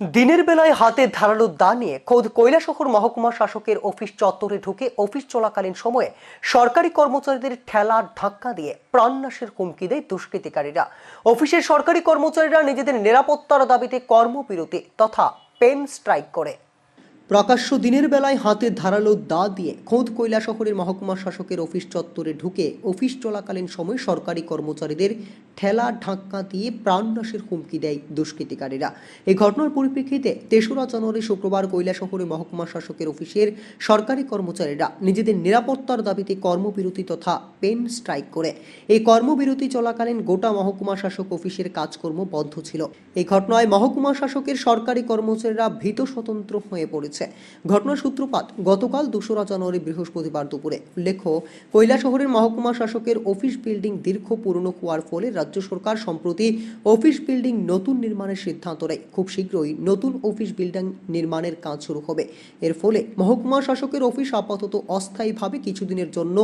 দিনের বেলায় হাতে ধারালো দা নিয়ে খোদ কৈলাসহর মহকুমা শাসকের অফিস চত্বরে ঢুকে অফিস চলাকালীন সময়ে সরকারি কর্মচারীদের ঠেলা ধাক্কা দিয়ে প্রাণনাশের হুমকি দেয় দুষ্কৃতিকারীরা। অফিসের সরকারি কর্মচারীরা নিজেদের নিরাপত্তার দাবিতে কর্মবিরতি তথা পেন স্ট্রাইক করে। প্রকাশ্য দিনের বেলায় হাতে ধারালো দা দিয়ে খোদ কৈলাসহরের মহকুমা শাসকের অফিস চত্বরে ঢুকে অফিস চলাকালীন সময় সরকারি কর্মচারীদের ঠেলা ধাক্কা দিয়ে প্রাণনাশের হুমকি দেয় দুষ্কৃতিকারীরা। এই ঘটনার পরিপ্রেক্ষিতে তেসরা জানুয়ারি শুক্রবার কৈলাসহরে মহকুমা শাসকের অফিসের সরকারি কর্মচারীরা নিজেদের নিরাপত্তার দাবিতে কর্মবিরতি তথা পেন স্ট্রাইক করে। এই কর্মবিরতি চলাকালীন গোটা মহকুমা শাসক অফিসের কাজকর্ম বন্ধ ছিল। এই ঘটনায় মহকুমা শাসকের সরকারি কর্মচারীরা ভীত স্বতন্ত্র হয়ে পড়েছে। ঘটনার সূত্রপাত গতকাল দোসরা জানুয়ারি বৃহস্পতিবার দুপুরে। উল্লেখ্য, কৈলাসহরের মহকুমা শাসকের অফিস বিল্ডিং দীর্ঘ পুরনো হওয়ার ফলে রাজ্য সরকার সম্প্রতি অফিস বিল্ডিং নতুন নির্মাণের সিদ্ধান্ত নেয়। খুব শীঘ্রই নতুন অফিস বিল্ডিং নির্মাণের কাজ শুরু হবে। এর ফলে মহকুমা শাসকের অফিস আপাতত অস্থায়ীভাবে কিছুদিনের জন্য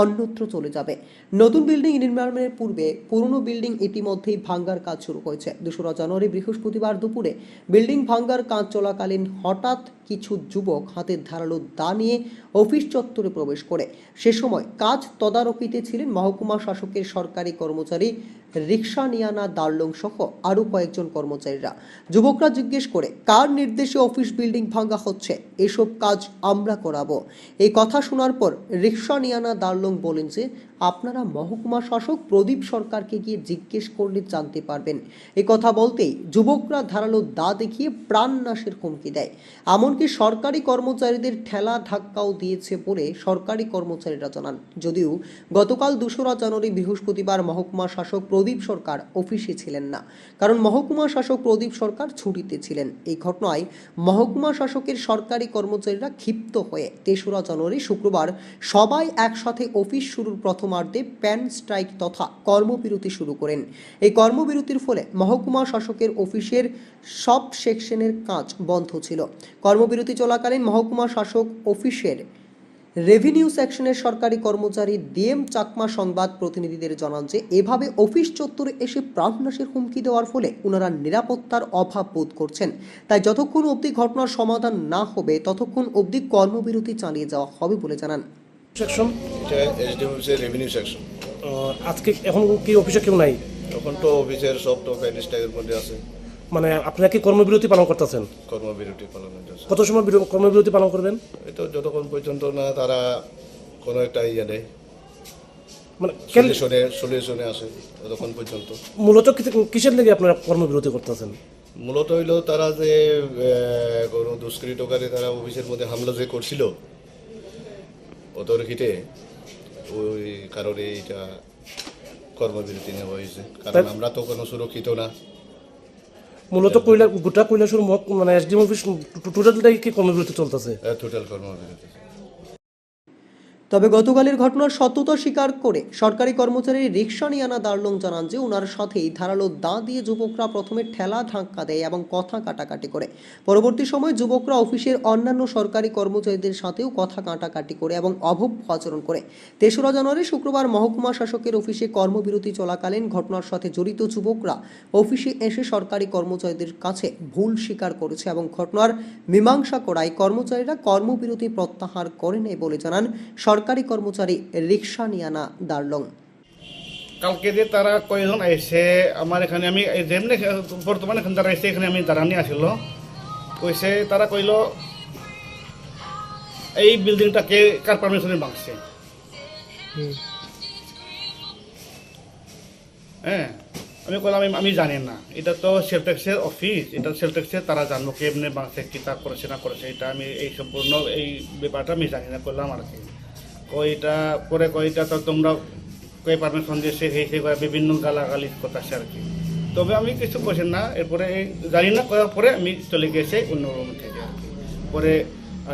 অন্যত্র চলে যাবে। নতুন বিল্ডিং নির্মাণের পূর্বে পুরনো বিল্ডিং ইতিমধ্যেই ভাঙ্গার কাজ শুরু হয়েছে দোসরা জানুয়ারি বৃহস্পতিবার দুপুরে বিল্ডিং ভাঙ্গার কাজ চলাকালীন হঠাৎ কিছু যুবক হাতের ধারালো দা নিয়ে অফিস চত্বরে প্রবেশ করে। সে সময় কাজ তদারকিতে ছিলেন মহকুমা শাসকের সরকারি কর্মচারী রিক্সা নিয়ানা, দার্লং সহ আরও কয়েকজন কর্মচারীরা। যুবকরা জিজ্ঞেস করে, কার নির্দেশে অফিস বিল্ডিং ভাঙ্গা হচ্ছে? এসব কাজ আমরা করাবো। এই কথা শোনার পর রিক্সা নিয়ানা, দার্লং বলেন যে আপনারা মহকুমা শাসক প্রদীপ সরকারকে গিয়ে জিজ্ঞেস করলে জানতে পারবেন। এই কথা বলতেই যুবকরা ধারালো দা দেখিয়ে প্রাণ নাশের হুমকি দেয়। এমনকি সরকারি কর্মচারীদের ঠেলা ধাক্কাও দিয়েছে বলে সরকারি কর্মচারীরা জানান। যদিও গতকাল দোসরা জানুয়ারি বৃহস্পতিবার মহকুমা শাসক প্রদীপ সরকার অফিসে ছিলেন না, কারণ মহকুমা শাসক প্রদীপ সরকার ছুটিতে ছিলেন। এই ঘটনায় মহকুমা শাসকের সরকারি কর্মচারীরা ক্ষিপ্ত হয়ে তেসরা জানুয়ারি শুক্রবার সবাই একসাথে অফিস শুরুর প্রথমার্ধে প্যান স্ট্রাইক তথা কর্মবিরতি শুরু করেন। এই কর্মবিরতির ফলে মহকুমা শাসকের অফিসের সব সেকশনের কাজ বন্ধ ছিল। কর্মবিরতি চলাকালীন মহকুমা শাসক অফিসের রেভিনিউ সেকশনের সরকারি কর্মচারী ডিএম চাকমা সংবাদ প্রতিনিধিদের জানান যে, এভাবে অফিস চত্বরে এসে প্রাণনাশের হুমকি দেওয়ার ফলে ওনারা নিরাপত্তার অভাব বোধ করছেন। তাই যতক্ষণ অবধি ঘটনার সমাধান না হবে, ততক্ষণ অবধি কর্মবিরতি চালিয়ে যাওয়া হবে বলে জানান। সেকশন এটা এসডিএম অফিসের রেভিনিউ সেকশন আজকে এখন কি অফিসে কেউ নাই? এখন তো অফিসের সব তো প্যানিস টাইপের মধ্যে আছে। মানে আপনারা কি কর্মবিরতি পালন করতেছেন? কর্মবিরতি পালন কত সময় বির- কর্মবিরতি পালন করবেন? তো যতক্ষণ পর্যন্ত না তারা কোনো একটা ইয়ে দেয়। মানে সলিউশনে সলিউশনে আসে ততক্ষণ পর্যন্ত। মূলত কিসের লেগে আপনারা কর্মবিরতি করতেছেন? মূলত হইল তারা যে কোনো দুষ্কৃতকারী তারা অফিসের মধ্যে হামলা যে করছিল অতর্কিতে ওই কারণে এটা কর্মবিরতি নেওয়া হয়েছে। কারণ আমরা তো কোনো সুরক্ষিত না। মূলত কইলা গোটা কৈলাসুর মহক মানে এসডিএম অফিস টোটালটাই কি কর্মবিরতি চলতেছে? টোটাল কর্মবিরতি। তবে গতকালের ঘটনার সত্যতা স্বীকার করে সরকারি কর্মচারী রিক্সা নিয়ানা দার্লং জানান যে ওনার সাথেই ধারালো দা দিয়ে যুবকরা প্রথমে ঠেলা ধাক্কা দেয় এবং কথা কাটাকাটি করে। পরবর্তী সময় যুবকরা অফিসের অন্যান্য সরকারি কর্মচারীদের সাথেও কথা কাটাকাটি করে এবং অভব্য আচরণ করে। তেসরা জানুয়ারি শুক্রবার মহকুমা শাসকের অফিসে কর্মবিরতি চলাকালীন ঘটনার সাথে জড়িত যুবকরা অফিসে এসে সরকারি কর্মচারীদের কাছে ভুল স্বীকার করেছে এবং ঘটনার মীমাংসা করায় কর্মচারীরা কর্মবিরতি প্রত্যাহার করে নেয় বলে জানান সরকারি কর্মচারী রিক্সা নিয়ানা দার্লং। কালকে যে তারা কয়জন এসে আমার এখানে আমি এই যেমনি বর্তমানে এখানে যারা এসে এখানে আমি দাঁড়ানি আসিল। কইছে তারা কইল এই বিল্ডিংটাকে কার পারমিশনে বাঁকছে হ্যাঁ আমি কইলাম আমি জানি না। এটা তো সেল ট্যাক্সের অফিস এটা সেল ট্যাক্সের তারা জানব কেমনে বাঁকছে কি তা করেছে না করেছে এটা আমি এই সম্পূর্ণ এই ব্যাপারটা আমি জানি না করলাম আর কি। কইটা পরে কইটা তো তোমরা কই পারমিশন দিয়েছে সেই সেই করে বিভিন্ন গালাগালি করতেছে আর কি। তবে আমি কিছু করছেন না এরপরে এই জানি না করার পরে আমি চলে গেছি অন্য রুম থেকে আর কি। পরে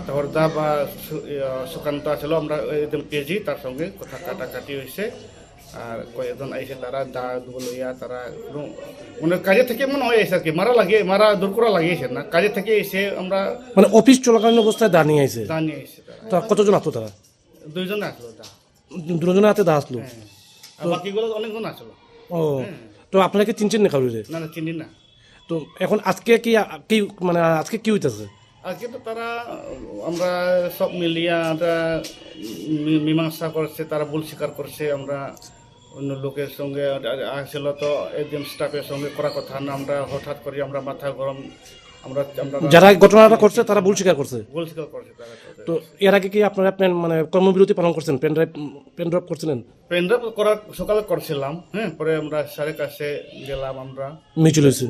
হরদা বা সু- সুকান্ত আসলো আমরা একদম পেয়েছি তার সঙ্গে কথা কাটাকাটি হয়েছে। আর কয়েকজন আইসে তারা দা লইয়া তারা মানে কাজে থেকে মনে হয় এসে আর কি মারা লাগিয়ে মারা দূর করা লাগিয়েছে না কাজে থেকে এসে আমরা মানে অফিস চলাকালীন অবস্থায় দা নিয়ে আইছে? দা নিয়ে এসে তারা। তা কতজন আসলো তারা? দুইজন আসলো দা দুজনের হাতে দা আসলো হ্যাঁ। আর বাকিগুলো অনেকজন আসলো ও তো আপনারা কি চিনছেন না কারুরে? না না চিনি না। তো এখন আজকে কি কি মানে আজকে কি হইতেছে? আজকে তো তারা আমরা সব মিলিয়ে আমরা মীমাংসা করছে তারা ভুল স্বীকার করছে আমরা অন্য লোকের সঙ্গে আসছিল তো একজন স্টাফের সঙ্গে করা কথা না আমরা হঠাৎ করে আমরা মাথা গরম আমরা যারা ঘটনাটা করছে তারা ভুল স্বীকার করছে। ভুল স্বীকার করছে তো এর আগে কি আপনারা পেন মানে কর্মবিরতি পালন করছেন? পেন ড্রাইভ পেন ড্রপ করছিলেন? পেনড্রাইভ করার সকালে করছিলাম হ্যাঁ পরে আমরা সাড়ে কাছে গেলাম আমরা। মিচুল হয়েছে।